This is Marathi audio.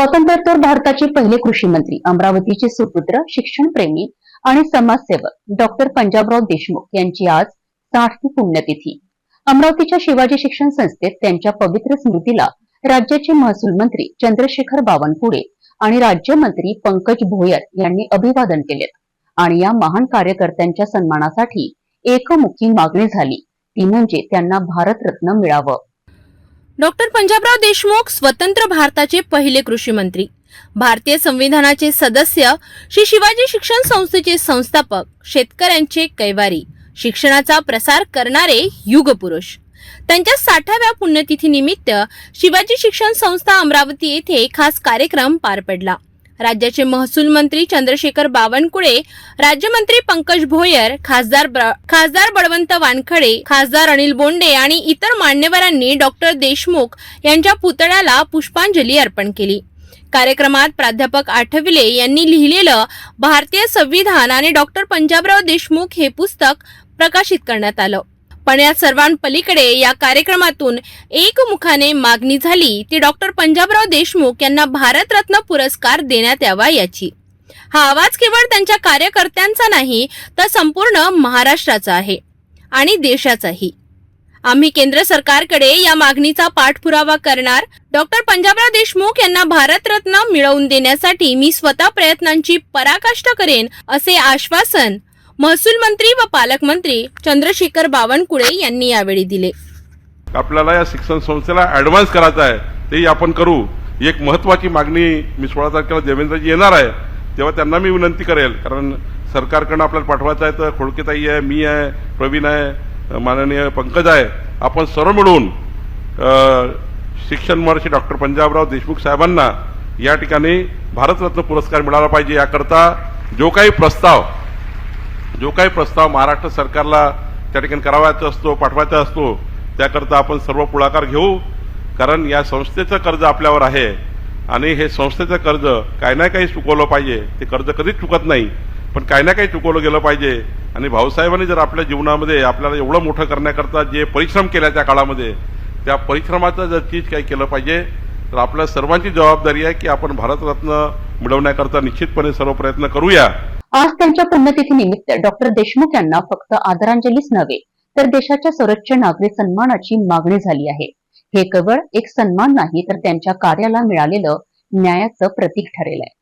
स्वातंत्र्योत्तर भारताचे पहिले कृषी मंत्री अमरावतीचे सुपुत्र शिक्षणप्रेमी आणि समाजसेवक डॉक्टर पंजाबराव देशमुख यांची आज साठवी पुण्यतिथी. अमरावतीच्या शिवाजी शिक्षण संस्थेत त्यांच्या पवित्र स्मृतीला राज्याचे महसूल मंत्री चंद्रशेखर बावनकुळे आणि राज्यमंत्री पंकज भोयर यांनी अभिवादन केले. आणि या महान कार्यकर्त्यांच्या सन्मानासाठी एकमुखी मागणी झाली. ती म्हणजे त्यांना भारतरत्न मिळावं. डॉक्टर पंजाबराव देशमुख स्वतंत्र भारताचे पहिले कृषी मंत्री. भारतीय संविधानाचे सदस्य श्री शिवाजी शिक्षण संस्थेचे संस्थापक शेतकऱ्यांचे कैवारी. शिक्षणाचा प्रसार करणारे युगपुरुष. त्यांच्या साठाव्या पुण्यतिथी निमित्त शिवाजी शिक्षण संस्था अमरावती येथे खास कार्यक्रम पार पडला. राज्याचे महसूल मंत्री चंद्रशेखर बावनकुळे राज्यमंत्री पंकज भोयर खासदार खासदार बळवंत वानखडे खासदार अनिल बोंडे आणि इतर मान्यवरांनी डॉक्टर देशमुख यांच्या पुतळ्याला पुष्पांजली अर्पण केली. कार्यक्रमात प्राध्यापक आठविले यांनी लिहिलेलं भारतीय संविधान आणि डॉक्टर पंजाबराव देशमुख हे पुस्तक प्रकाशित करण्यात आलं. पण या सर्वांपलीकडे या कार्यक्रमातून एकमुखाने मागणी झाली. ती डॉक्टर पंजाबराव देशमुख यांना भारतरत्न पुरस्कार देण्यात यावा याची. हा आवाज केवळ त्यांच्या कार्यकर्त्यांचा नाही तर संपूर्ण महाराष्ट्राचा आहे आणि देशाचाही. आम्ही केंद्र सरकारकडे या मागणीचा पाठपुरावा करणार. डॉक्टर पंजाबराव देशमुख यांना भारतरत्न मिळवून देण्यासाठी मी स्वतः प्रयत्नांची पराकाष्ठा करेन असे आश्वासन महसूल मंत्री व पालकमंत्री चंद्रशेखर बावनकुळे यांनी यावेळी दिले. आपल्याला या शिक्षण संस्थेला ऍडव्हान्स करायचा आहे तेही आपण करू. एक महत्वाची मागणी मी सोळा तारखेला देवेंद्रजी येणार आहे तेव्हा त्यांना मी विनंती करेल. कारण सरकारकडनं आपल्याला पाठवायचं आहे तर खोडकेताई आहे मी आहे प्रवीण आहे माननीय पंकज आहे. आपण सर्व मिळून शिक्षण महर्षी डॉक्टर पंजाबराव देशमुख साहेबांना या ठिकाणी भारतरत्न पुरस्कार मिळाला पाहिजे याकरता जो काही प्रस्ताव जो काही प्रस्ताव महाराष्ट्र सरकारला त्या ठिकाणी करावायचा असतो पाठवायचा असतो त्याकरता आपण सर्व पुढाकार घेऊ. कारण या संस्थेचं कर्ज आपल्यावर आहे आणि हे संस्थेचं कर्ज काही ना काही चुकवलं पाहिजे. ते कर्ज कधीच चुकत नाही पण काही ना काही चुकवलं गेलं पाहिजे. आणि भाऊसाहेबांनी जर आपल्या जीवनामध्ये आपल्याला एवढं मोठं करण्याकरता जे परिश्रम केल्या त्या काळामध्ये त्या परिश्रमाचं जर चीज काही केलं पाहिजे तर आपल्या सर्वांची जबाबदारी आहे की आपण भारतरत्न मिळवण्याकरता निश्चितपणे सर्व प्रयत्न करूया. आज त्यांच्या पुण्यतिथी निमित्त डॉक्टर देशमुख यांना फक्त आदरांजलीच नव्हे तर देशाच्या सर्वोच्च नागरी सन्मानाची मागणी झाली आहे. हे केवळ एक सन्मान नाही तर त्यांच्या कार्याला मिळालेलं न्यायाचं प्रतीक ठरेल आहे